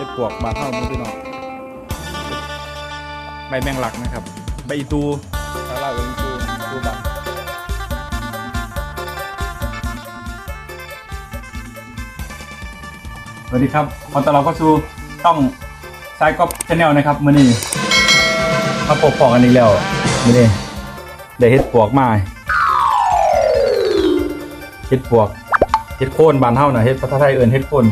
ห็ดปวกบานเท่ามือพี่น้องใบแมงลักนะครับ ใบอีตูถ้าเราเป็นอีตูตูบันสวัสดีครับขอต้อนรับเข้าสู่ช่องสายกอล์ฟชาแนลนะครับมื้อนี้มาพบปอกันอีกแล้วมื้อนี้ได้เฮ็ดปวกมาเฮ็ดปวกเฮ็ดโคนบานเท่าน่ะเฮ็ดภาษาไทยเอิ้นเฮ็ดโคน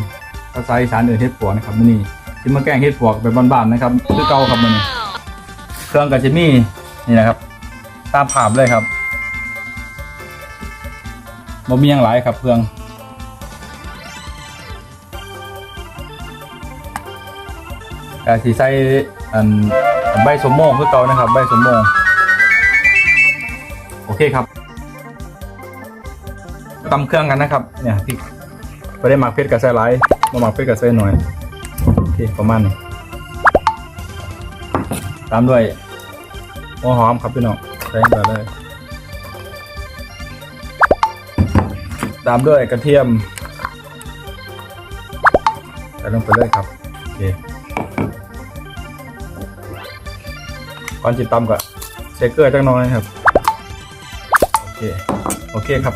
ภาษาอีสานเอิ้นเฮ็ดปวกนะครับมื้อนี้สิมาแกงเฮ็ดปวกแบบบ้านๆนะครับคือเก่าครับมื้อนี้เครื่องกับจิมี่นี่นะครับ ตามภาพเลยครับบ่มีหยังหลายครับเครื่องกาสีใส่อันใบสมโมงคือเก่านะครับ ใบสมโมงโอเคครับตำเครื่องกันนะครับ เนี่ยที่ไม่ได้หมักเพชรกับใส่หลาย มาหมักเพชรกับใส่หน่อยโอเคประมาณนี้ตามด้วยหัวหอมครับพี่น้องใส่ไปเลย ตามด้วยกระเทียมใส่ลงไปเลยครับโอเคก่อนจิตตำก็เชคเกอร์จังน้อยครับ โอเค โอเคครับ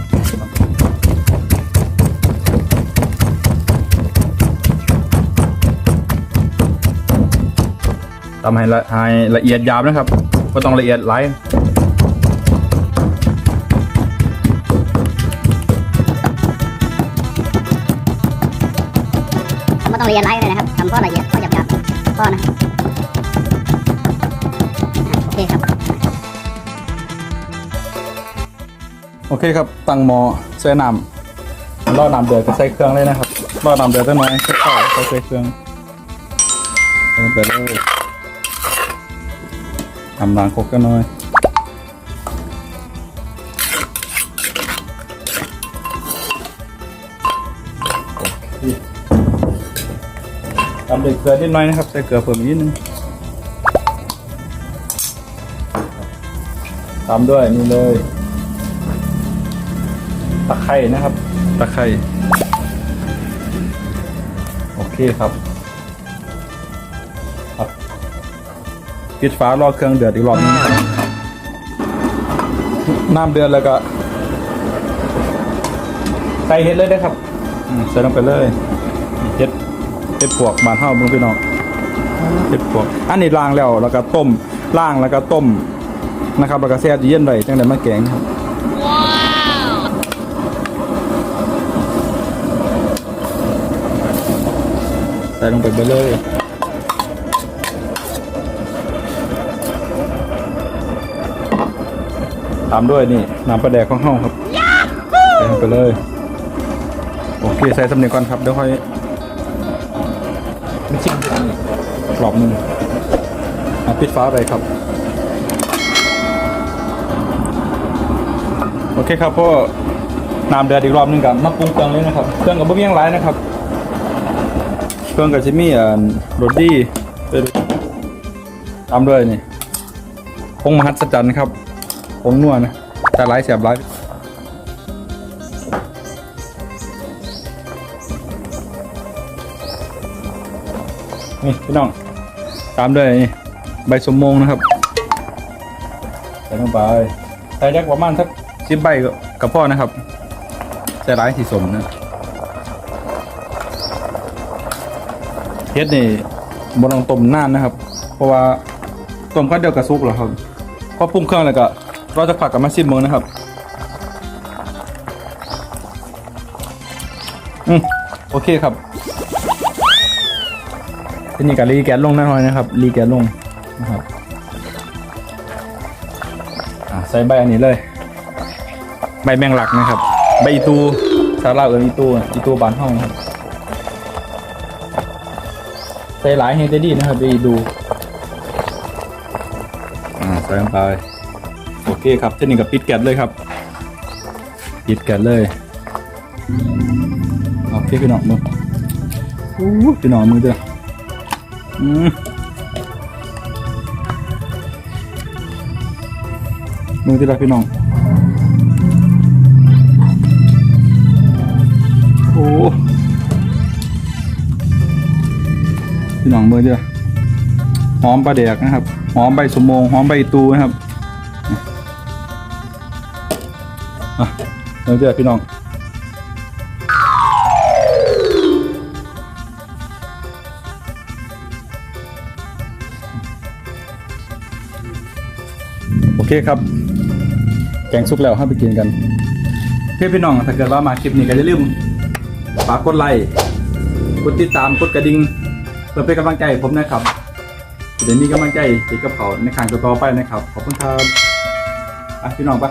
ทำให้ละให้ละเอียดหยาบนะครับก็ต้องละเอียดหลายทำไม่ต้องละเอียดไล่เลยนะครับทำเพราะละเอียดเพราะหยาบๆเพราะนะอะโอเคครับ โอเคครับ ตั้งหม้อใส่น้ำรอน้ำเดือดก็ใส่เครื่องเลยนะครับรอน้ำเดือดสักหน่อยสักข้าวใส่เครื่องใส่ไปเลย ทำลางครกกันหน่อยโอเคตำเด็กเกลือนิดหน่อยนะครับใส่เกลือเพิ่มอีกนิดนึงตามด้วยนี่เลยตะไคร่นะครับตะไคร่โอเคครับ ปิดฝารอเครื่องเดือดอีกรอบนึงนะครับน้ำเดือดแล้วก็ใส่เห็ดเลยนะครับอืมใส่ลงไปเลยเห็ดเห็ดปวกบานเท่ามึงพี่น้องเห็ดปวก อันนี้ล้างแล้วแล้วก็ต้มล้างแล้วก็ต้มนะครับแล้วก็แช่ตู้เย็นไว้จังได๋มาแกงครับใส่ลงไปไปเลย ตามด้วยนี่น้ำปลาแดกของเฮาครับใส่ลงไปเลย โอเคใส่สำเนียงก่อนครับเดี๋ยวค่อยไม่ชิมกรอบหนึงอะปิดฟ้าไปครับ โอเคครับพ่อน้ำเดือดอีกรอบหนึงกันมาปรุงเครื่องเลยนะครับ เครื่องกับบ่มีหยังหลายนะครับ เครื่องกับชิมี่อ่าโรดี้เป็นตามด้วยนี่พงมหัศจรรย์ครับ พงนัวนะแต่ร้ายเสียบร้ายนี่พี่น้อง ตามด้วยนี่ใบสมมงนะครับ ใส่ลงไปใส่ยักประมาณสักสิบใบกับพ่อนะครับใส่ร้ายสีสมนะเฮ็ดนี่บนต้องต้มนานนะครับ เพราะว่าต้มก็เดียวกับซุกแล้วครับพอปรุงเครื่องแล้วก็ เราจะผักกับมาซิมมึงนะครับ อืมโอเคครับทีนี้ก็รีแกนลงหน่นอยนะครับ รีแกนลงนะครับใส่ใบอันนี้เลย ใบแมงลักนะครับ ใบอีตูซาลาเอิญอีตูอีตูบานห้องครับใส่หลายให้ได้ดีนะครับไปดูอ่าใส่ลงไป โอเคครับเท่านี้กับปิดแก๊สเลยครับ ปิดแก๊สเลยโอเคพี่น้องมืออู้พี่น้องมือเด้ออืมมือเด้อพี่น้องโอ้พี่น้องเบอร์เด้อหอมปลาแดกนะครับ หอมใบสมโมงหอมใบตูนะครับ อะเบอร์เด้อพี่น้องโอเคครับ แกงสุกแล้วห้าไปกินกัน เพื่อนพี่น้องถ้าเกิดว่ามาคลิปนี้ก็อย่าลืมฝากกดไลค์กดติดตามกดกระดิ่งเพื่อเป็นกำลังใจผมนะครับจะได้มีกำลังใจติดกับเขาในครั้งต่อๆไปนะครับ ขอบคุณครับอะพี่น้องปะ